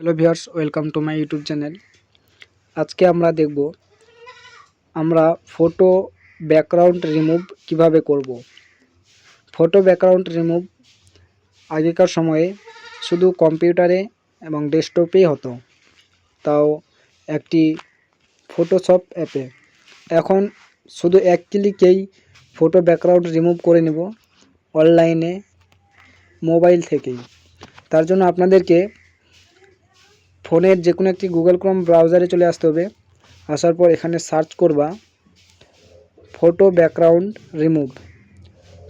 Hello viewers welcome to my YouTube channel আজকে আমরা দেখব আমরা ফটো ব্যাকগ্রাউন্ড রিমুভ কীভাবে করব। ফটো ব্যাকগ্রাউন্ড রিমুভ আগেকার সময়ে শুধু কম্পিউটারে এবং ডেস্কটপেই হতো। তাও একটি ফটোশপ অ্যাপে এখন শুধু এক ক্লিকেই ফটো ব্যাকগ্রাউন্ড রিমুভ করে নেব অনলাইনে মোবাইল থেকেই। তার জন্য আপনাদেরকে ফোনের যে কোনো একটি গুগল ক্রোম ব্রাউজারে চলে আসতে হবে। আসার পর এখানে সার্চ করবা photo background remove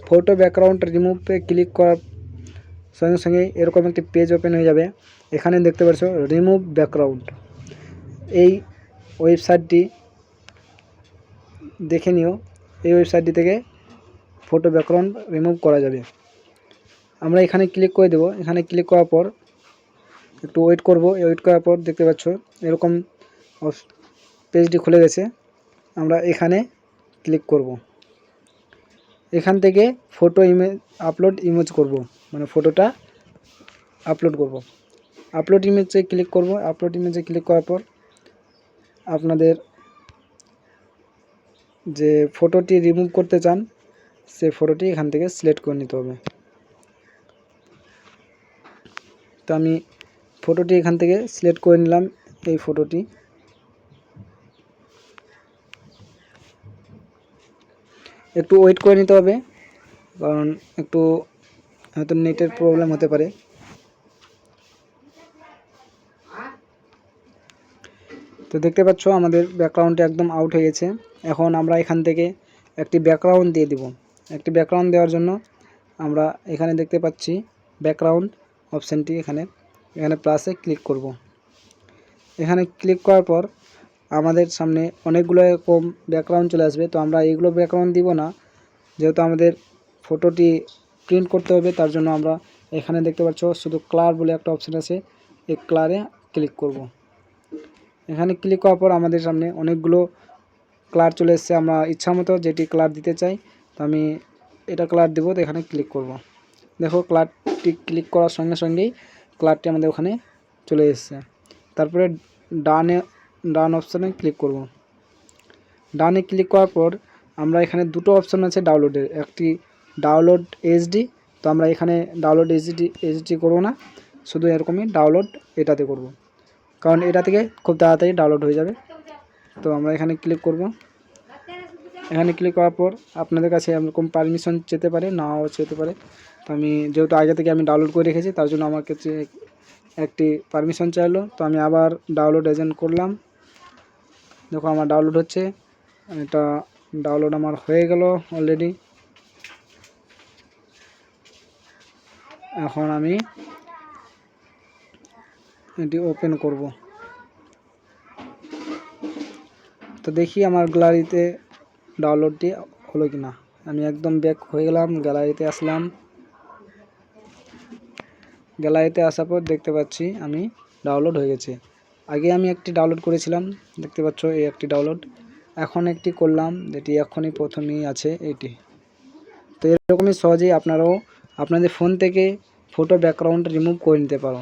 photo background রিমুভে click করার সঙ্গে সঙ্গে এরকম একটি পেজ ওপেন হয়ে যাবে। এখানে দেখতে পাচ্ছ রিমুভ ব্যাকগ্রাউন্ড এই ওয়েবসাইটটি দেখে নিও। এই ওয়েবসাইটটি থেকে ফটো ব্যাকগ্রাউন্ড রিমুভ করা যাবে। আমরা এখানে ক্লিক করে দেব। এখানে ক্লিক করার পর একটু ওয়েট করব। ওয়েট করার পর দেখতে পাচ্ছ, এরকম পেজটি খুলে গেছে। আমরা এখানে ক্লিক করব। এখান থেকে ফটো ইমেজ আপলোড ইমেজ করব। মানে ফটোটা আপলোড করব। আপলোড ইমেজে ক্লিক করব। আপলোড ইমেজে ক্লিক করার পর আপনাদের যে ফটোটি রিমুভ করতে চান, সে ফটোটি এখান থেকে সিলেক্ট করে নিতে হবে। তো আমি ফটোটি এখান থেকে সিলেক্ট করে নিলাম, এই ফটোটি। একটু ওয়েট করে নিতে হবে, কারণ একটু হয়তো নেটের প্রবলেম হতে পারে। তো দেখতে পাচ্ছ, আমাদের ব্যাকগ্রাউন্ডটা একদম আউট হয়ে গেছে। এখন আমরা এখান থেকে একটি ব্যাকগ্রাউন্ড দিয়ে দিব। একটি ব্যাকগ্রাউন্ড দেওয়ার জন্য আমরা এখানে দেখতে পাচ্ছি ব্যাকগ্রাউন্ড অপশানটি এখানে। এখানে প্লাসে ক্লিক করব। এখানে ক্লিক করার পর আমাদের সামনে অনেকগুলো এরকম ব্যাকগ্রাউন্ড চলে আসবে। তো আমরা এইগুলো ব্যাকগ্রাউন্ড দিব না। যেহেতু আমাদের ফটোটি প্রিন্ট করতে হবে, তার জন্য আমরা এখানে দেখতে পাচ্ছ শুধু ক্লার বলে একটা অপশান আছে। এই ক্লারে ক্লিক করব। এখানে ক্লিক করার পর আমাদের সামনে অনেকগুলো ক্লার চলে এসছে। আমরা ইচ্ছা মতো যেটি ক্লার দিতে চাই, তো আমি এটা ক্লার দেবো, তো এখানে ক্লিক করব। দেখো ক্লারটি ক্লিক করার সঙ্গে সঙ্গেই ক্লারটি আমাদের ওখানে চলে এসছে। তারপরে ডানে, ডান অপশানে ক্লিক করব। ডানে ক্লিক করার পর আমরা এখানে দুটো অপশান আছে ডাউনলোডের একটি ডাউনলোড এইচডি তো আমরা এখানে ডাউনলোড এইচডি এইচডি করব না। শুধু এরকমই ডাউনলোড এটাতে করব। কারণ এটা থেকে খুব তাড়াতাড়ি ডাউনলোড হয়ে যাবে। তো আমরা এখানে ক্লিক করব। এখানে ক্লিক করার পর আপনাদের কাছে এরকম পারমিশন যেতে পারে, নাও যেতে পারে। তো আমি যেহেতু আগে থেকে আমি ডাউনলোড করে রেখেছি, তার জন্য আমার কাছে একটি পারমিশন চাইলো। তো আমি আবার ডাউনলোড এজেন্ট করলাম। দেখো আমার ডাউনলোড হচ্ছে, এটা ডাউনলোড আমার হয়ে গেল অলরেডি এখন আমি এটি ওপেন করব। তো দেখি আমার গ্যালারিতে ডাউনলোডটি হলো কি না আমি একদম ব্যাক হয়ে গেলাম গ্যালারিতে আসলাম। গ্যালারিতে আসার পর দেখতে পাচ্ছি আমি ডাউনলোড হয়ে গেছে। আগে আমি একটি ডাউনলোড করেছিলাম, দেখতে পাচ্ছ এই একটি ডাউনলোড এখন একটি করলাম, যেটি এখনই প্রথমেই আছে এটি। তো এরকমই সহজেই আপনারাও আপনাদের ফোন থেকে ফটো ব্যাকগ্রাউন্ড রিমুভ করে নিতে পারো।